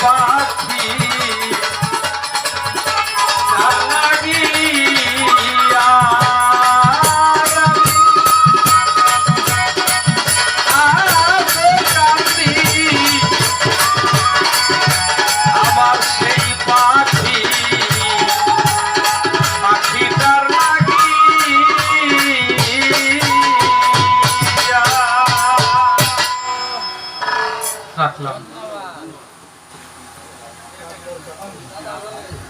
রাখলাম করে নেই তো হ্যাঁ, গাইবো। খালি ফাঁকি দেন আপনারা, বিভিন্ন মানুষ। আজকে ফাঁকি দেন। এখন হলো ও, দেলোয়ার ইউটিউবে ইউটিউবে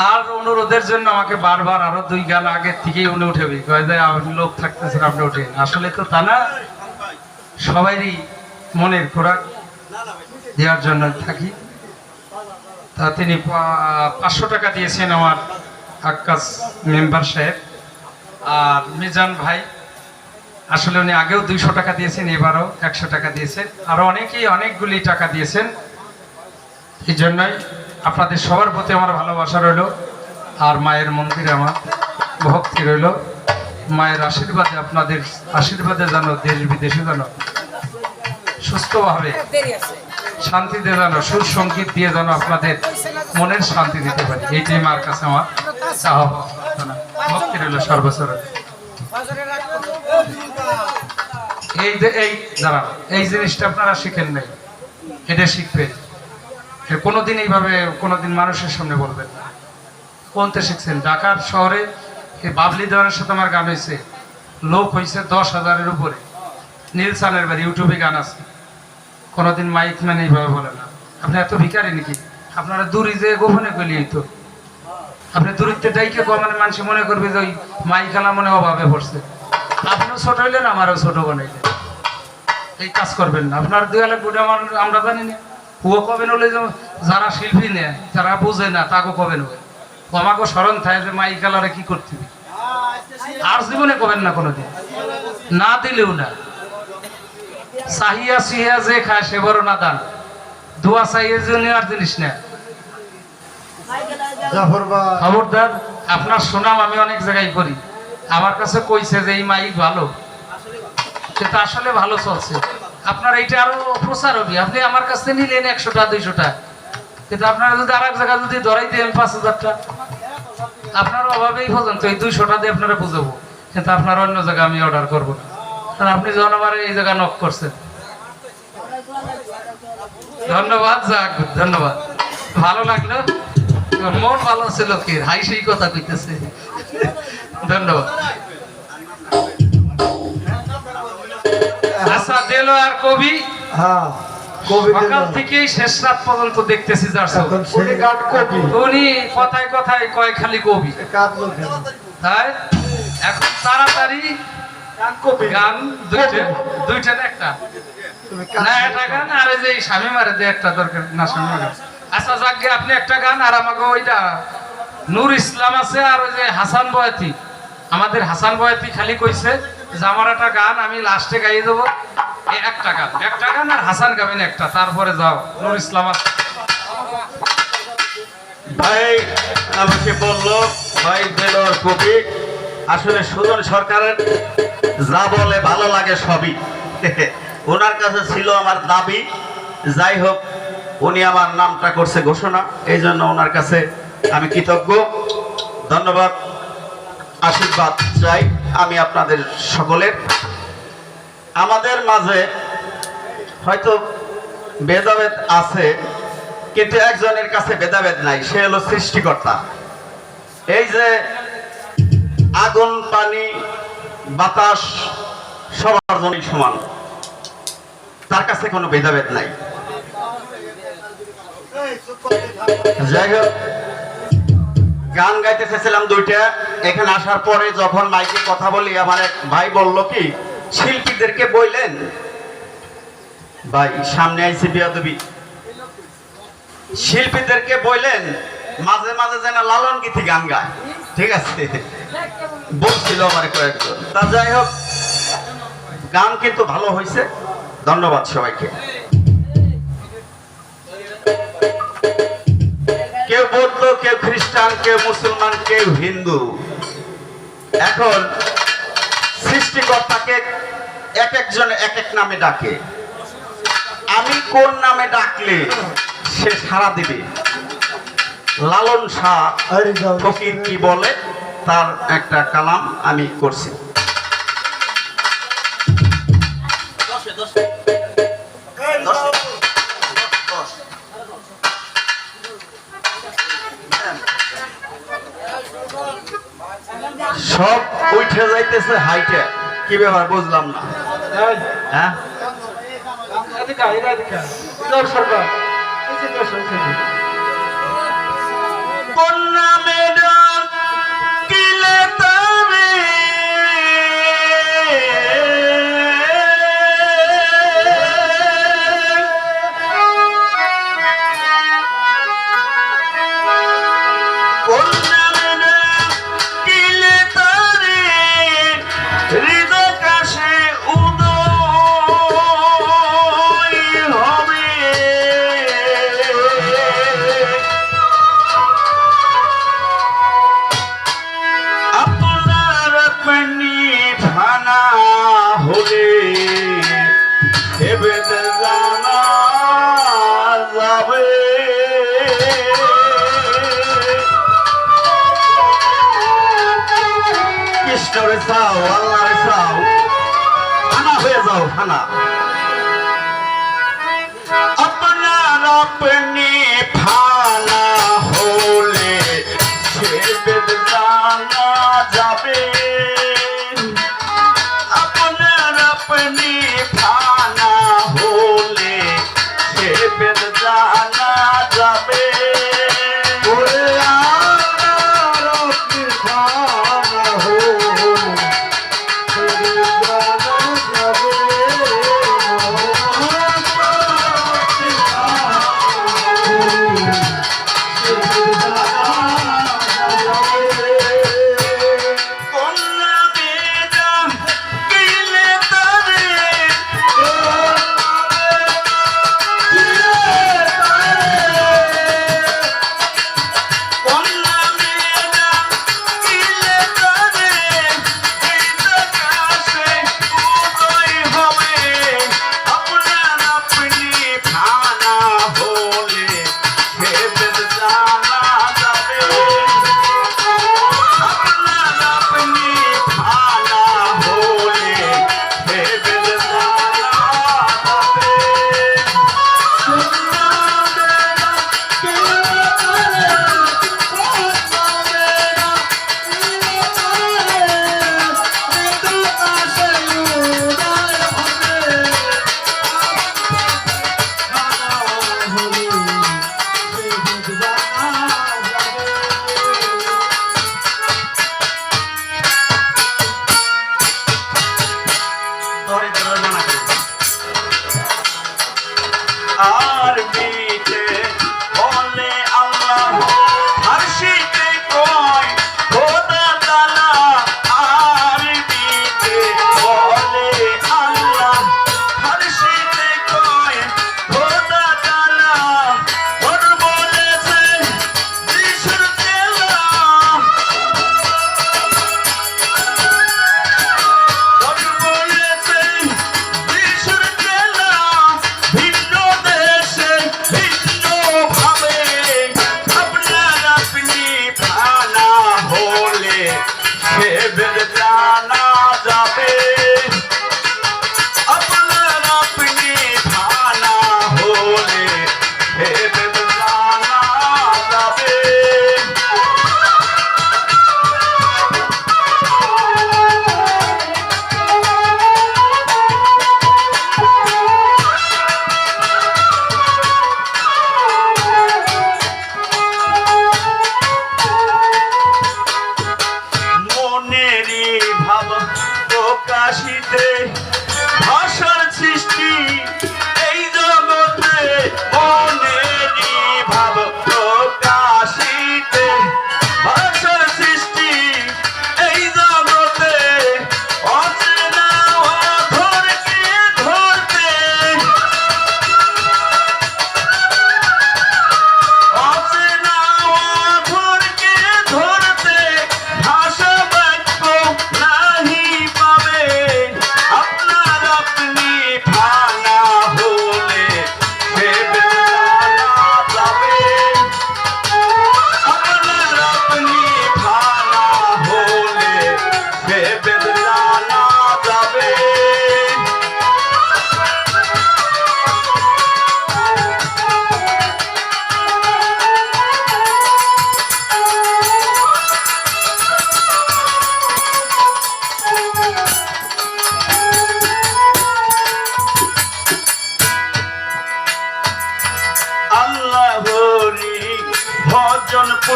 তার অনুরোধের জন্য আমাকে বারবার আরও দুই গান আগের থেকেই উনি উঠেবি আপনি লোক থাকতেছেন আপনি উঠেন। আসলে তো তা না সবারই মনের খোরাক দেওয়ার জন্য থাকি। তা তিনি পাঁচশো টাকা দিয়েছেন আমার আক্কাস মেম্বার সাহেব। আর মিজান ভাই, আসলে উনি আগেও দুইশো টাকা দিয়েছেন, এবারও একশো টাকা দিয়েছেন। আরও অনেকেই অনেকগুলি টাকা দিয়েছেন। এই জন্যই আপনাদের সবার প্রতি আমার ভালোবাসা রইল আর মায়ের মন্দিরে আমার ভক্তি রইল। মায়ের আশীর্বাদে আপনাদের আশীর্বাদে যেন দেশ বিদেশে যেন সুস্থভাবে শান্তিতে যেন সুর সংগীত দিয়ে যেন আপনাদের মনের শান্তি দিতে পারি। এইটাই মার কাছে আমার ভক্তি রইল সর্বসর এই যে এই দাঁড়ান এই জিনিসটা আপনারা শিখেন নাই এটা শিখবেন। কোনোদিন এইভাবে, কোনোদিন মানুষের সামনে বলবেন না। কোনতে শিখছেন? ঢাকার শহরে বাবলি দেওয়ানের সাথে আমার গান হয়েছে। লোক হয়েছে দশ হাজারের উপরে। নীল নীলসানের বাড়ি, ইউটিউবে গান আছে। কোনোদিন মাইক ম্যান এইভাবে বলে না। আপনি এত ভিকারি নাকি? আপনারা দূরে যে গোপনে গলিয়ে তো আপনি দূরত্বে ডাইকে মানে মানুষ মনে করবে যে ওই মাইকালা মনে অভাবে পড়ছে। আপনিও ছোট হইলেন, আমারও ছোট বানাইলেন। এই কাজ করবেন না। আপনার দেওয়ালে গুড়ে আমরা জানি না। হুয়ো কবেন হলে যে যারা শিল্পী নেয় যারা বুঝে না তাকে কবেন হবে আমাকে স্মরণ থাকে যে মাই কালারে কি করতে। আর জীবনে কবেন না কোনোদিন। না দিলেও না। সাহিয়া সিহিয়া যে খায় সে বড় না দান। দোয়া চাইয়ে যে নেওয়ার জিনিস না জাফর ভাই। খবরদার আপনার সুনাম আমি অনেক জায়গায় করি আমার কাছে কইছে যে এই মাইক ভালো। সেটা আসলে ভালো চলছে। আপনার এইটা আরও প্রচার হবে। আপনি আমার কাছ থেকে নিলেন একশোটা, দুইশোটা। কিন্তু আপনারা যদি আর এক জায়গায় যদি ধরাই দেন পাঁচ হাজারটা, আপনার অভাবেই পর্যন্ত এই দুইশোটা দিয়ে আপনারা বুঝাবো। কিন্তু আপনার অন্য জায়গায় আমি অর্ডার করব না। আপনি যখন আমার এই জায়গায় নক করছেন। ধন্যবাদ, যাক, ধন্যবাদ। ভালো লাগল। মন ভালো ছিল কি? হাই সেই কথা কইতেছে। ধন্যবাদ। আচ্ছা দিল আর কবি। হ্যাঁ সকাল থেকেই শেষ রাত পর্যন্ত দেখতেছি উনি কথায় কথায় কয় খালি কবি। তাই? এখন তাড়াতাড়ি গান দুইটা দুইটা একটা। তুমি না একটা গান? আর এই যে এই স্বামী মারে যে একটা দরকার না স্বামী আচ্ছা যাকে আপনি একটা গান আর আমাকে ওইটা নূর ইসলাম আছে আর ওই যে হাসান বয়াতি। আমাদের হাসান বয়াতি খালি কইছে যে একটা গান, আমি লাস্টে গাইয়ে দেবো। একটা গান একটা গান আর হাসান গাবেন একটা, তারপরে যাও নূর ইসলাম ভাই, আমাকে বলল, ভাই বেলোর কবি, আসলে সুজন সরকারের যা বলে ভালো লাগে সবই। ওনার কাছে ছিল আমার দাবি, যাই হোক, উনি আমার নামটা করছে ঘোষণা, এই জন্য ওনার কাছে আমি কৃতজ্ঞ। ধন্যবাদ। আশীর্বাদ চাই আমি আপনাদের সকলের। আমাদের মাঝে হয়তো ভেদাভেদ আছে, কিন্তু একজনের কাছে ভেদাভেদ নাই, সে হলো সৃষ্টিকর্তা। এই যে আগুন, পানি, বাতাস, সবার জন্যই সমান। তার কাছে কোনো ভেদাভেদ নাই। যাই হোক গান গাইতে চেয়েছিলাম দুইটা। এখানে আসার পরে যখন মাইকে কথা বলি, আমার এক ভাই বলল কি, শিল্পীদেরকে বললেন, ভাই, সামনে আইসি বিয়াদবি শিল্পীদেরকে বললেন, মাঝে মাঝে যেন লালন গীতি গান গায়। ঠিক আছে? বলছিল আমার কয়েকজন। তা যাই হোক, গান কিন্তু ভালো হয়েছে ধন্যবাদ সবাইকে। কেউ বৌদ্ধ কেউ খ্রিস্টান কেউ মুসলমান কেউ হিন্দু। এখন সৃষ্টিকর্তাকে এক একজন এক এক নামে ডাকে। আমি কোন নামে ডাকলে সে সারা দিবে? লালন শাহ ফকির কি বলে? তার একটা কালাম আমি করছি। সব উঠে যাইতেছে হাইটে। কি ব্যাপার বুঝলাম না। হ্যাঁ? এদিকে চাও আল্লাহরে চাও হানা হয়ে যাও খানা আপনার আপনি ফানা হলে সে বেদ যাবে। 好。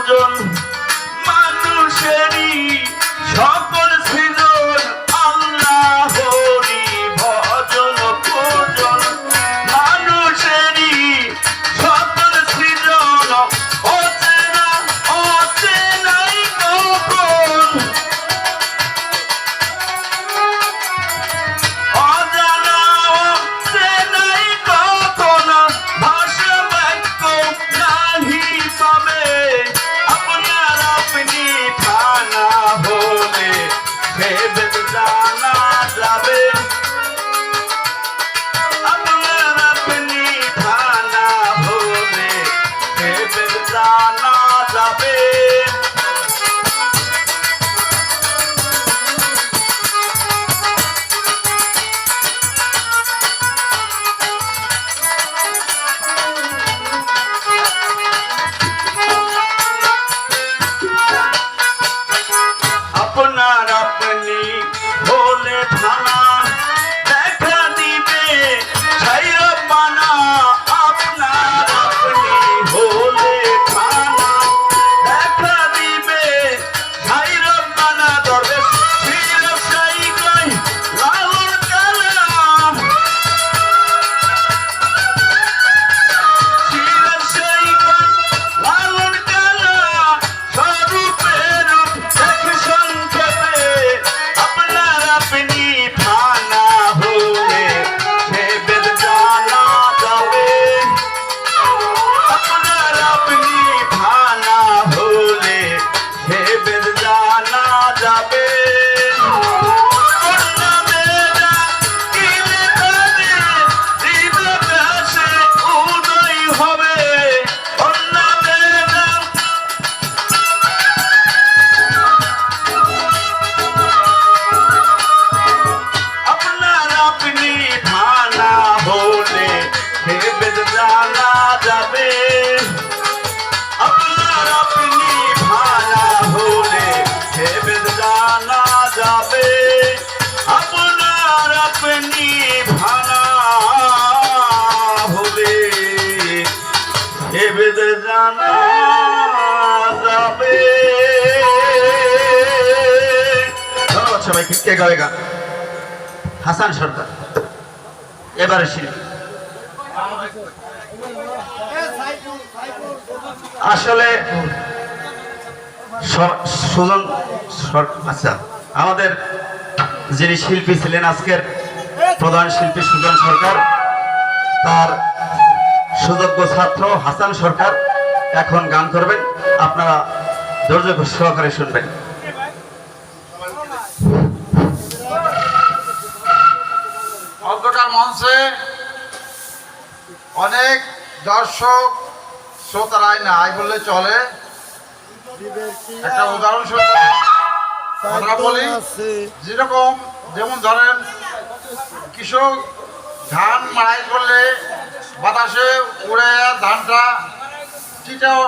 ভজন হাসান সরকার এবারে শিল্পী আসলে সুজন আচ্ছা আমাদের যিনি শিল্পী ছিলেন আজকের প্রধান শিল্পী সুজন সরকার, তার সুযোগ্য ছাত্র হাসান সরকার। এখন গান করবেন, আপনারা ধৈর্য সহকারে শুনবেন। মঞ্চে অনেক দর্শক, শ্রোতারাই নাই বললে চলে। একটা উদাহরণস্বরূপ আমরা বলি, যেরকম যেমন ধরেন, কৃষক ধান মাড়াই করলে বাতাসে উড়ে ধানটা চিটাও